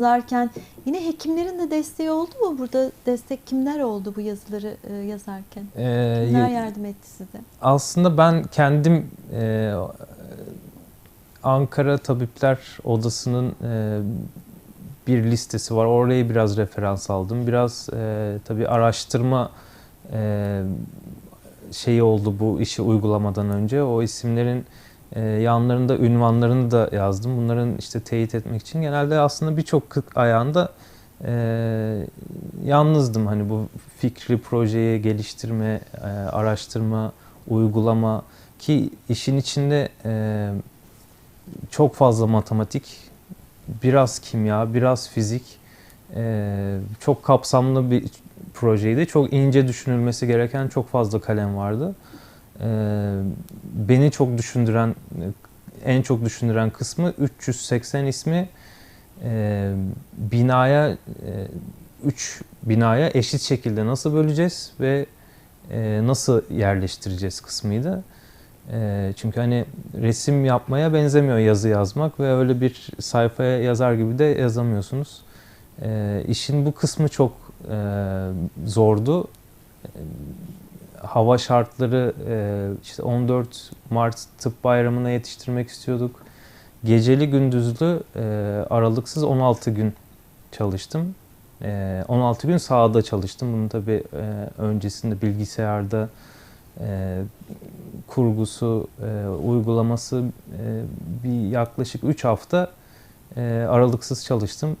yazarken yine hekimlerin de desteği oldu mu? Burada destek kimler oldu bu yazıları e, yazarken? Ee, Kimler yardım etti size? aslında ben kendim e, Ankara Tabipler Odası'nın e, bir listesi var. Oraya biraz referans aldım. Biraz e, tabii araştırma e, şeyi oldu bu işi uygulamadan önce. O isimlerin e, yanlarında ünvanlarını da yazdım. Bunların işte teyit etmek için. Genelde aslında birçok kıt ayağında e, yalnızdım. Hani bu fikri projeyi geliştirme, e, araştırma, uygulama ki işin içinde e, çok fazla matematik, biraz kimya, biraz fizik, e, çok kapsamlı bir projeydi. Çok ince düşünülmesi gereken çok fazla kalem vardı. E, beni çok düşündüren, en çok düşündüren kısmı 380 ismi e, binaya, 3 binaya eşit şekilde nasıl böleceğiz ve e, nasıl yerleştireceğiz kısmıydı. E, çünkü hani resim yapmaya benzemiyor yazı yazmak ve öyle bir sayfaya yazar gibi de yazamıyorsunuz. E, işin bu kısmı çok e, zordu. E, hava şartları e, işte 14 Mart Tıp Bayramı'na yetiştirmek istiyorduk. Geceli gündüzlü e, aralıksız 16 gün çalıştım. E, 16 gün sahada çalıştım. Bunun tabii e, öncesinde bilgisayarda e, kurgusu, e, uygulaması e, bir yaklaşık 3 hafta e, aralıksız çalıştım.